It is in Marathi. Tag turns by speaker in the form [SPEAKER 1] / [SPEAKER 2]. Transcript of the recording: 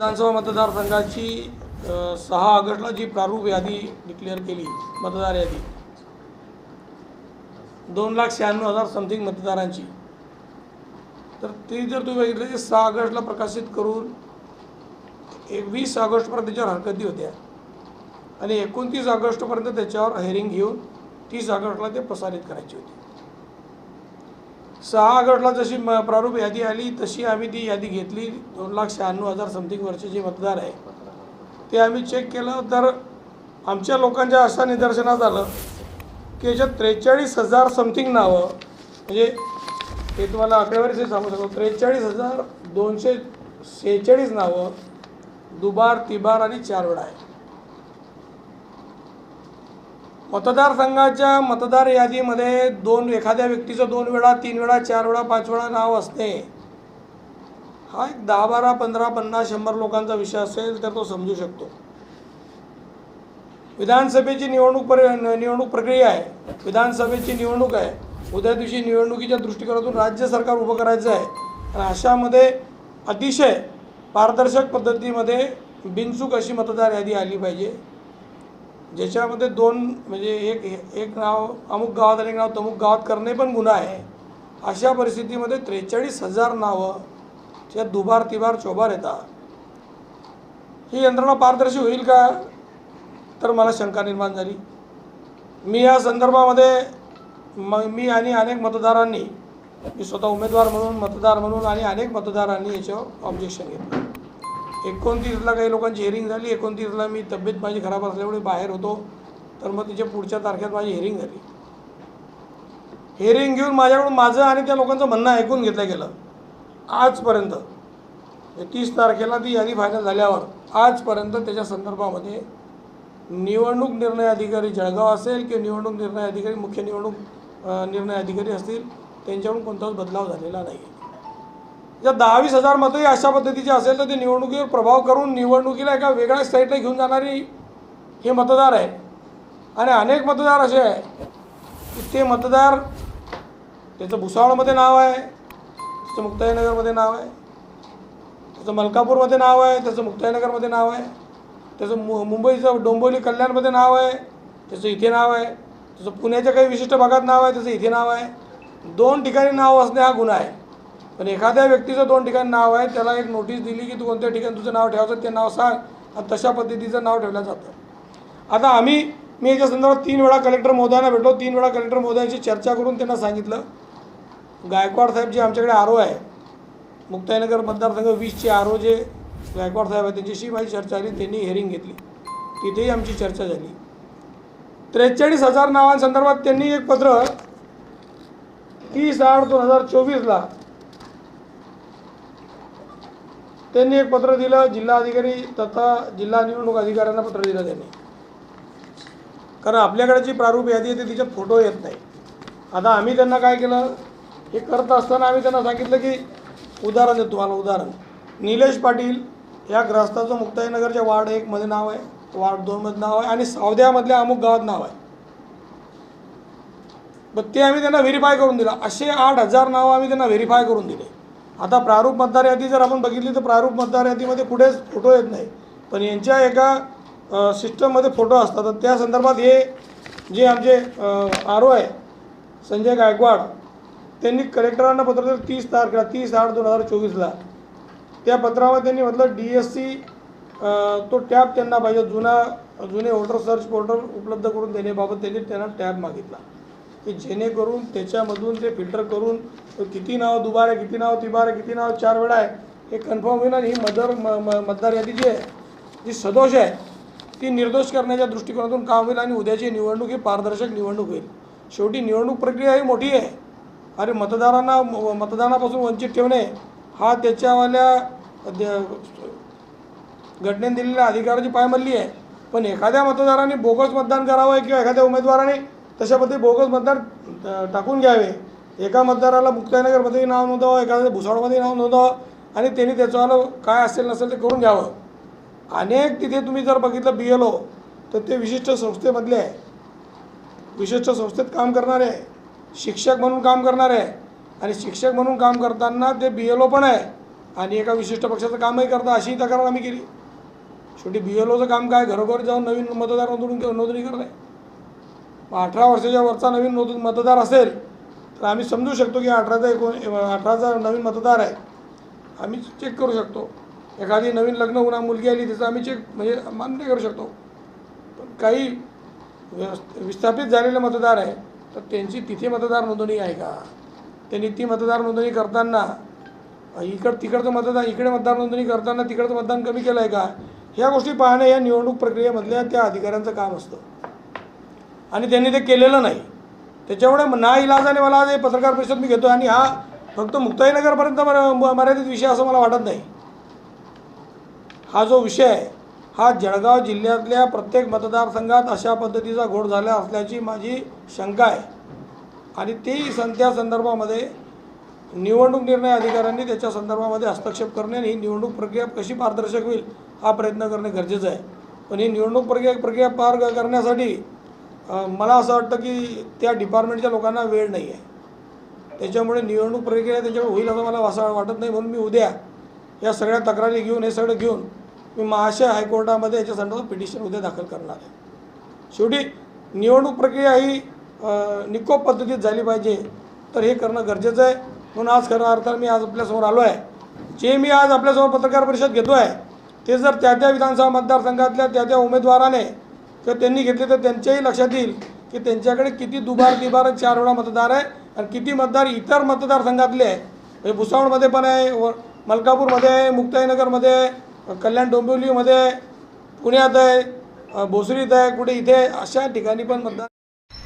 [SPEAKER 1] विधानसभा मतदारसंघाची सहा ऑगस्टला जी प्रारूप यादी डिक्लेअर केली मतदार यादी दोन लाख शहाण्णव हजार समथिंग मतदारांची. तर ती जर तुम्ही बघितलं की सहा ऑगस्टला प्रकाशित करून एक वीस ऑगस्टपर्यंत त्याच्यावर हरकती होत्या. आणि एकोणतीस ऑगस्टपर्यंत त्याच्यावर हेअरिंग घेऊन तीस ऑगस्टला ते प्रसारित करायची होती. सहा ऑगस्टला जशी म प्रारूप यादी आली तशी आम्ही ती यादी घेतली. दोन लाख शहाण्णव हजार समथिंग वर्षे जे मतदार आहे ते आम्ही चेक केलं. तर आमच्या लोकांच्या अशा निदर्शनात आलं की याच्यात त्रेचाळीस हजार समथिंग नावं म्हणजे ते तुम्हाला आकडेवारीचे सांगू शकतो. त्रेचाळीस हजार दोनशे सेहेचाळीस नावं दुबार तिबार आणि चार वेळा आहे. मतदारसंघाच्या मतदार यादीमध्ये दोन एखाद्या व्यक्तीचं दोन वेळा तीन वेळा चार वेळा पाच वेळा नाव असणे हा एक दहा बारा पंधरा पन्नास शंभर लोकांचा विषय असेल तर तो समजू शकतो. विधानसभेची निवडणूक पर निवडणूक प्रक्रिया आहे. विधानसभेची निवडणूक आहे. उद्या दिवशी निवडणुकीच्या दृष्टिकोनातून राज्य सरकार उभं करायचं आहे. आणि अशामध्ये अतिशय पारदर्शक पद्धतीमध्ये बिनचूक अशी मतदार यादी आली पाहिजे. ज्याच्यामध्ये दोन म्हणजे एक एक नाव अमुक गावात आणि एक नाव तमुक गावात करणे पण गुन्हा आहे. अशा परिस्थितीमध्ये त्रेचाळीस हजार नावं त्या दुबार तिबार चोबार येतात. ही यंत्रणा पारदर्शी होईल का? तर मला शंका निर्माण झाली. मी या संदर्भामध्ये म मी आणि अनेक मतदारांनी मी स्वतः उमेदवार म्हणून मतदार म्हणून आणि अनेक मतदारांनी याच्यावर ऑब्जेक्शन घेतलं. एकोणतीसला काही लोकांची हिअरिंग झाली. एकोणतीसला मी तब्येत माझी खराब असल्यामुळे बाहेर होतो. तर मग तिच्या पुढच्या तारखेत माझी हिअरिंग झाली. हिअरिंग घेऊन माझ्याकडून माझं आणि त्या लोकांचं म्हणणं ऐकून घेतलं गेलं. आजपर्यंत म्हणजे तीस तारखेला ती यादी फायनल झाल्यावर आजपर्यंत त्याच्या संदर्भामध्ये निवडणूक निर्णय अधिकारी जळगाव असेल किंवा निवडणूक निर्णय अधिकारी मुख्य निवडणूक निर्णय अधिकारी असतील त्यांच्याकडून कोणताच बदलाव झालेला नाही जर दहावीस हजार मतंही अशा पद्धतीचे असेल तर ते निवडणुकीवर प्रभाव करून निवडणुकीला एका वेगळ्या साईडला घेऊन जाणारी हे मतदार आहे. आणि अनेक मतदार असे आहे की ते मतदार त्याचं भुसावळमध्ये नाव आहे त्याचं मुक्ताईनगरमध्ये नाव आहे त्याचं मलकापूरमध्ये नाव आहे त्याचं मुक्ताईनगरमध्ये नाव आहे त्याचं मु मुंबईचं डोंबिवली कल्याणमध्ये नाव आहे त्याचं इथे नाव आहे त्याचं पुण्याच्या काही विशिष्ट भागात नाव आहे त्याचं इथे नाव आहे. दोन ठिकाणी नाव असणे हा गुन्हा आहे. पण एखाद्या व्यक्तीचं दोन ठिकाणी नाव आहे त्याला एक नोटीस दिली की तू कोणत्या ठिकाणी तुझं नाव ठेवायचं ते नाव सांग आणि तशा पद्धतीचं नाव ठेवलं जातं. आता आम्ही मी याच्या संदर्भात तीन वेळा कलेक्टर महोदयांना भेटलो. तीन वेळा कलेक्टर महोदयांशी चर्चा करून त्यांना सांगितलं. गायकवाड साहेब जे आमच्याकडे आरो आहे मुक्ताईनगर मतदारसंघ वीसचे आरो जे गायकवाड साहेब आहे त्यांच्याशी माझी चर्चा झाली त्यांनी हिअरिंग घेतली. तिथेही आमची चर्चा झाली. त्रेचाळीस हजार नावांसंदर्भात त्यांनी एक पत्र तीस आठ दोन हजार चोवीसला त्यांनी एक पत्र दिलं जिल्हाधिकारी तथा जिल्हा निवडणूक अधिकाऱ्यांना पत्र दिलं त्यांनी. कारण आपल्याकडे जी प्रारूप यादी येते तिच्यात फोटो येत नाही. आता आम्ही त्यांना काय केलं हे करत असताना आम्ही त्यांना सांगितलं की उदाहरण देतो तुम्हाला उदाहरण. निलेश पाटील या ग्रस्ताचं मुक्ताईनगरच्या वार्ड एकमध्ये नाव आहे वार्ड दोनमध्ये नाव आहे आणि सावद्यामधल्या अमुक गावात नाव आहे. मग ते आम्ही त्यांना व्हेरीफाय करून दिलं. असे आठ हजार नावं आम्ही त्यांना व्हेरीफाय करून दिले. आता प्रारूप मतदार यादी जर आपण बघितली तर प्रारूप मतदार यादीमध्ये कुठेच फोटो येत नाही. पण यांच्या एका सिस्टममध्ये फोटो असतात. तर त्या संदर्भात हे जे आमचे आर ओ आहे संजय गायकवाड त्यांनी कलेक्टरांना पत्र दिलं तीस तारखेला तीस आठ दोन हजार चोवीसला. त्या पत्रामध्ये त्यांनी म्हटलं डी एस सी तो टॅब त्यांना पाहिजे. जुना जुने वोटर सर्च पोर्टल उपलब्ध करून देण्याबाबत त्यांनी त्यांना टॅब मागितला. की जेणेकरून त्याच्यामधून ते फिल्टर करून किती नाव दुबार आहे किती नाव तिबार आहे किती नाव चार वेळा आहे हे कन्फर्म होईल आणि ही मतदार म म मतदार यादी जी आहे जी सदोष आहे ती निर्दोष करण्याच्या दृष्टिकोनातून काम होईल आणि उद्याची निवडणूक ही पारदर्शक निवडणूक होईल. शेवटी निवडणूक प्रक्रिया ही मोठी आहे. अरे मतदारांना म- मतदानापासून वंचित ठेवणे हा त्याच्यावाल्या द- घटनेने दिलेल्या अधिकाराची पायमल्ली आहे. पण एखाद्या मतदाराने बोगस मतदान करावं किंवा एखाद्या उमेदवाराने तशामध्ये बोगस मतदार टाकून घ्यावे. एका मतदाराला मुक्ताईनगरमध्ये नाव नोंदवावं एखाद्या भुसावळमध्ये नाव नोंदवावं आणि त्यांनी त्याच्यावालं काय असेल नसेल ते करून घ्यावं. अनेक तिथे तुम्ही जर बघितलं बी एल ओ तर ते विशिष्ट संस्थेमधले आहे. विशिष्ट संस्थेत काम करणारे आहे. शिक्षक म्हणून काम करणारे आहे. आणि शिक्षक म्हणून काम करताना ते बी एल ओ पण आहे. आणि एका विशिष्ट पक्षाचं कामही करता अशीही तक्रार आम्ही केली. शेवटी बी एल ओचं काम काय? घरोघरी जाऊन नवीन मतदार नोंदणी नोंदणी करणे. अठरा वर्षाच्या वरचा नवीन नोंद मतदार असेल तर आम्ही समजू शकतो की अठराचा एकोण अठराचा नवीन मतदार आहे. आम्ही चेक करू शकतो. एखादी नवीन लग्न होणार मुलगी आली तिचं आम्ही चेक म्हणजे मान्य करू शकतो. पण काही विस्थापित झालेले मतदार आहे तर त्यांची तिथे मतदार नोंदणी आहे का? त्यांनी ती मतदार नोंदणी करताना इकड तिकडचं मतदान इकडे मतदार नोंदणी करताना तिकडचं मतदान कमी केलं आहे का? ह्या गोष्टी पाहणं या निवडणूक प्रक्रियेमधल्या त्या अधिकाऱ्यांचं काम असतं. आणि त्यांनी ते केलेलं नाही. त्याच्यामुळे ना इलाजाने मला आज पत्रकार परिषद मी घेतो आणि हा फक्त मुक्ताईनगरपर्यंत मर- मर्यादित विषय असं मला वाटत नाही. हा जो विषय आहे हा जळगाव जिल्ह्यातल्या प्रत्येक मतदारसंघात अशा पद्धतीचा घोड झाला असल्याची माझी शंका आहे. आणि ती सं त्या संदर्भामध्ये निवडणूक निर्णय अधिकाऱ्यांनी त्याच्या संदर्भामध्ये हस्तक्षेप करणे आणि ही निवडणूक प्रक्रिया कशी पारदर्शक होईल हा प्रयत्न करणे गरजेचं आहे. पण ही निवडणूक प्रक्रिया प्रक्रिया पार करण्यासाठी मला असं वाटतं की त्या डिपार्टमेंटच्या लोकांना वेळ नाही आहे त्याच्यामुळे निवडणूक प्रक्रिया त्याच्यावर होईल असं मला असं वाटत नाही. म्हणून मी उद्या या सगळ्या तक्रारी घेऊन हे सगळं घेऊन मी महाशय हायकोर्टामध्ये याच्या संदर्भात पिटिशन उद्या दाखल करणार आहे. शेवटी निवडणूक प्रक्रिया ही निकोप पद्धतीत झाली पाहिजे तर हे करणं गरजेचं आहे. म्हणून आज खऱ्या अर्थानं मी आज आपल्यासमोर आलो आहे. जे मी आज आपल्यासमोर पत्रकार परिषद घेतो आहे ते जर त्या त्या विधानसभा मतदारसंघातल्या त्या त्या उमेदवाराने तर त्यांनी घेतले तर त्यांच्याही लक्षात येईल की त्यांच्याकडे किती दुबार तिबार चार वेळा मतदार आहे आणि किती मतदार इतर मतदारसंघातले आहे. म्हणजे भुसावळमध्ये पण आहे व मलकापूरमध्ये आहे मुक्ताईनगरमध्ये आहे कल्याण डोंबिवलीमध्ये पुण्यात आहे भोसरीत आहे कुठे इथे अशा ठिकाणी पण मतदार